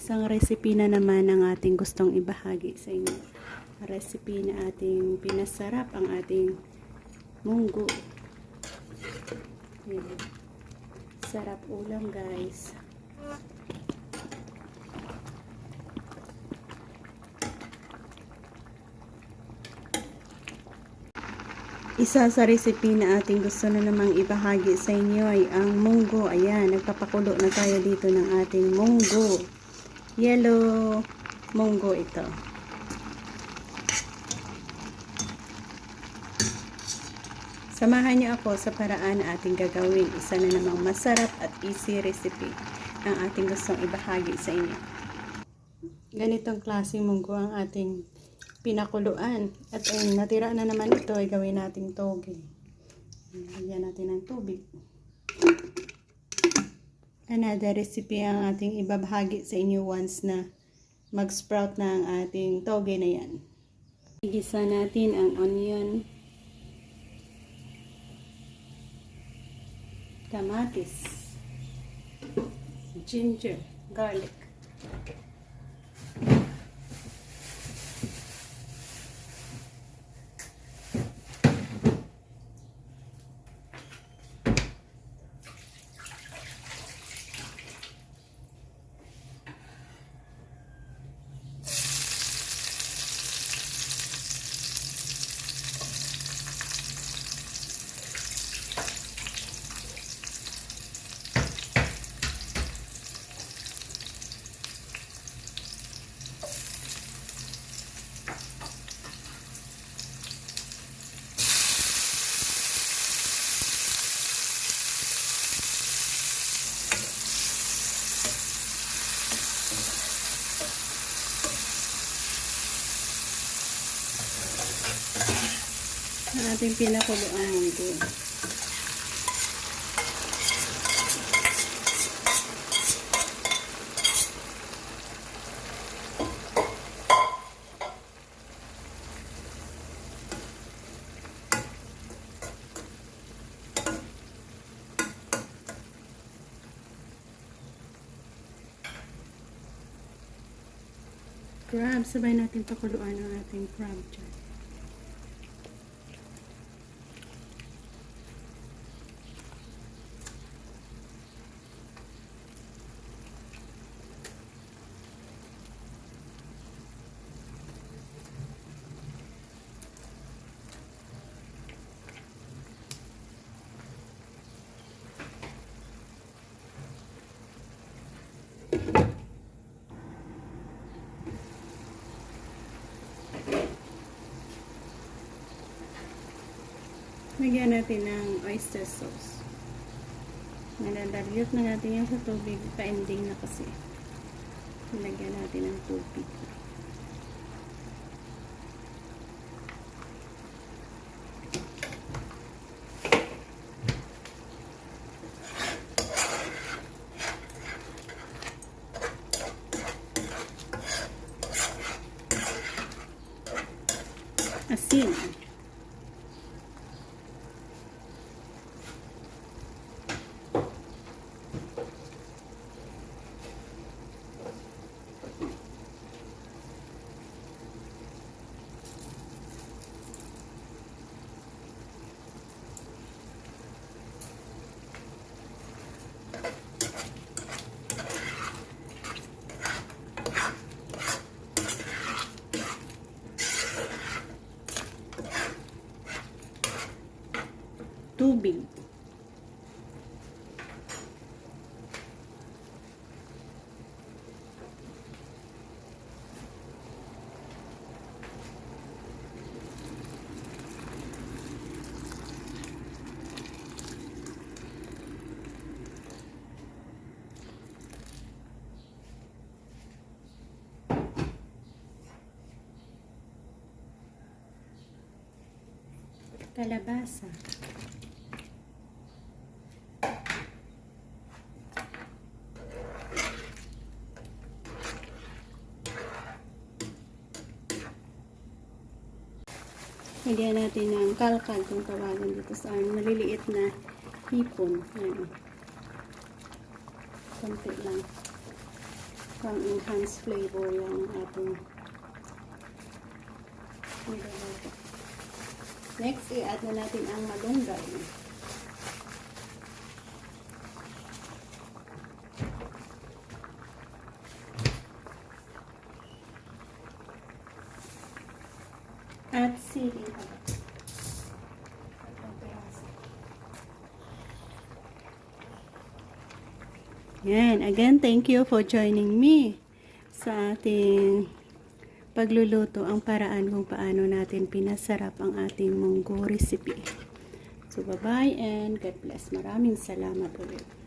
Isang recipe na naman ang ating gustong ibahagi sa inyo. Recipe na ating pinasarap ang ating munggo. Yan. Sarap ulam guys. Isa sa recipe na ating gusto na namang ibahagi sa inyo ay ang munggo. Ayan, nagpapakulo na tayo dito ng ating munggo. Yellow munggo ito. Samahan niyo ako sa paraan na ating gagawin. Isa na namang masarap at easy recipe ang ating gustong ibahagi sa inyo. Ganitong klaseng munggo ang ating pinakuluan. At ay natira na naman ito ay gawin nating toge. Lagyan natin ng tubig. Another recipe ang ating ibabahagi sa inyo once na mag-sprout na ang ating toge na yan. Igisa natin ang onion, kamatis, ginger, garlic. Ang ating pinakulo ang munggo. Crab, sabay natin pakuluan ang ating crab dyan. Lagyan natin ng oyster sauce. Naladaryot na natin yan sa tubig. Pa-ending na kasi. Lagyan natin ng tubig. Asin. Tubig. Kalabasa. Lagyan natin ng kalkal kung tawagan dito sa amin. Maliliit na hipon. Ayan. Konti lang. pang-enhance flavor yung ating niluluto. Next, i-add na natin ang malunggay. Yan. Again, thank you for joining me sa ating pagluluto ang paraan kung paano natin pinasarap ang ating munggo recipe. So, bye-bye and God bless. Maraming salamat ulit.